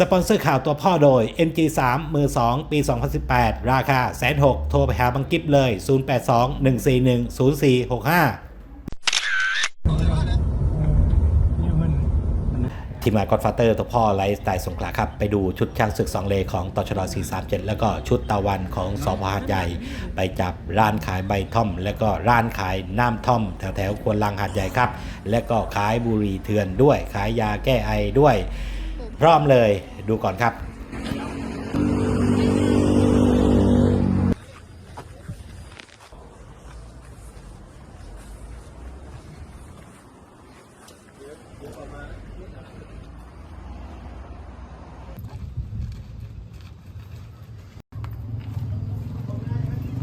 สปอนเซอร์ข่าวตัวพ่อโดย MG3 มือ 2 ปี 2018 ราคาแสนหกโทรไปหาบังกิฟเลย 0821410465 ทีมงานกอดฟาเตอร์ตัวพ่อไลฟ์สไตล์สงขลาครับ ไปดูชุดช่างศึก2เลของตชด437 แล้วก็ชุดตะวันของสพหาดใหญ่ ไปจับร้านขายใบท่อม แล้วก็ร้านขายน้ำท่อม แถวแถวควนลังหาดใหญ่ครับ และก็ขายบุหรี่เถื่อนด้วยขายยาแก้ไอด้วย พร้อมเลยดูก่อนครับ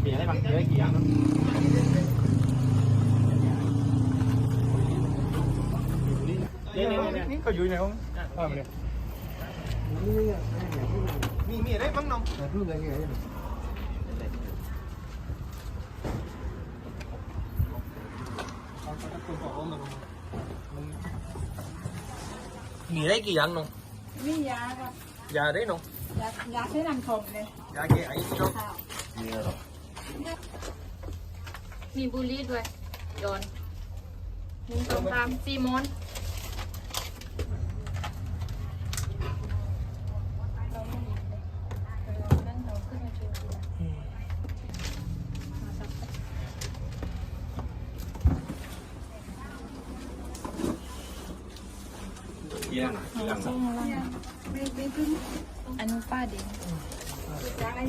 มีอะไรบ้างเยอะกี่อย่างนี่นี่นนี่เขาอยู่ไหนห้องว่ามาเลย มีมีอะไรบ้างน้องมีอะไรกี่อย่างน้องมียาครับยาได้น้องยายาใช้นำชมเลยยาเกไอน้องค่ะมีบุหรี่ด้วยโยนหนึ่งสองสามสี่มอน กี่อย่างกี่อย่างไม่ไม่ขึ้นอันนี้ป้าดิยาอะไรไ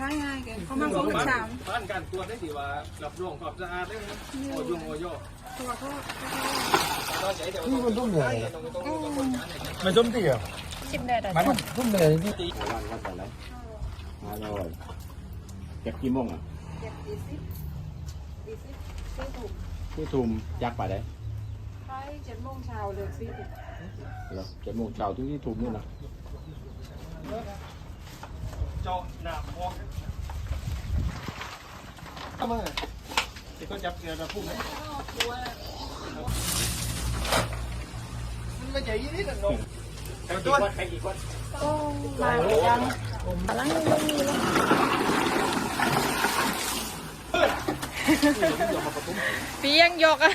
ม่ถึงเป็นอะไรน้องก็ต้องมาลงในแก้วน้ำดิบมันน้ำส้มเหลวน้องน้ำน้ำดิบซึ่งเราเป็นคนเอามาใช้ใช่ง่ายเกินเขามาส่งถึงสามผ่านการตรวจได้สิว่ารับรองความสะอาดได้ไหมโอยงโอยอตัวเขาก็ใช้แต่ว่าต้องต้องใช้ต้องต้องต้องคนงานเนี่ยมันส้มตีเหรอชิมได้แต่มันส้มเลยที่ร้านก็แต่ละมาอร่อยเก็บกี่โมงอะเจ็ดดีสิบดีสิบสี่ถูกที่ทุมยักษ์ไปได้ใช่เจ็ดโมงเช้าเลยสี่ถูกเหรอเจ็ดโมงเช้าที่ที่ทุมนี่นะ เจาะหน้าพอกทำไมที่เขาจับเสือมาพุ่งไหมมันไม่ใช่ยี่นี่นะน้องแต่ตัวใครกี่คนก็มาเหมือนกันพลังไม่มีแล้วเปียงยกอะ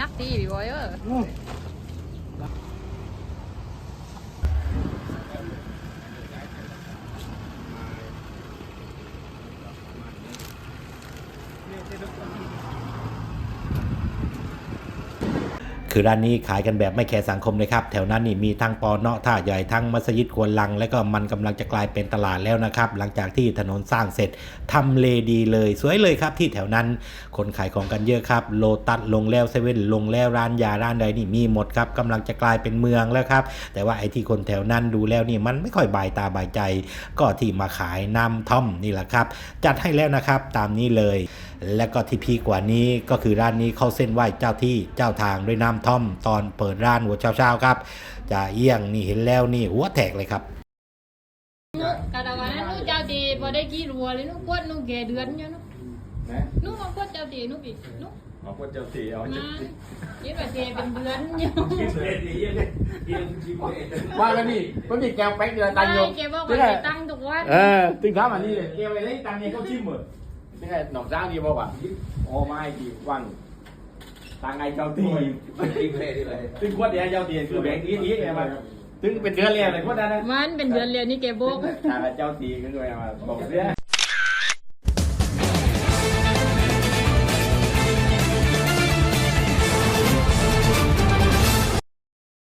นักดีพี่บอยเออ คือร้านนี้ขายกันแบบไม่แคร์สังคมเลยครับ แถวนั้นนี่มีทั้งปอเนาะท่าใหญ่ทั้งมัสยิดควนลัง และก็มันกำลังจะกลายเป็นตลาดแล้วนะครับ หลังจากที่ถนนสร้างเสร็จทำเลดีเลย สวยเลยครับที่แถวนั้นคนขายของกันเยอะครับ โลตัสลงแล้วเซเว่นลงแล้วร้านยาร้านใดนี่มีหมดครับกำลังจะกลายเป็นเมืองแล้วครับ แต่ว่าไอ้ที่คนแถวนั้นดูแล้วนี่มันไม่ค่อยบายตาบายใจ ก็ที่มาขายน้ำท่อมนี่แหละครับ จัดให้แล้วนะครับตามนี้เลยและก็ที่พีคกว่านี้ก็คือร้านนี้เข้าเส้นไหว้เจ้าที่เจ้าทางด้วยน้ำท่อม ตอนเปิดร้านหัวเช้าๆครับจะเอี้ยงนี่เห็นแล้วนี่หัวแตกเลยครับ kadang-kadang nu jadi pada kilo le nu kuat nu ge ดือน yo nu นะ nu ma kuat jadi nu bi nu เอาคนเจ้าสีเอา na ni ba ge ben ดือน yo ว่าแล้วนี่มันมีแก้วแป๊กเดียวตันโย ai ke ba ba tăng tục quá เออถึงถามอันนี้เลยแก้วไปเลยตันเนี่ยเขาชิมหมด นี่ไงหนองจ้างดีบอกว่าโอ้ไม่กี่วันตังไงเจ้าตีถึงขวดเดียวเจ้าตีคือแบงค์นี้นี้ไงมาถึงเป็นเดือนเลยเลยขวดนั้นนะ man ben ดือน le ni ke bok เจ้าตีก็เลยมาบอกเนี่ย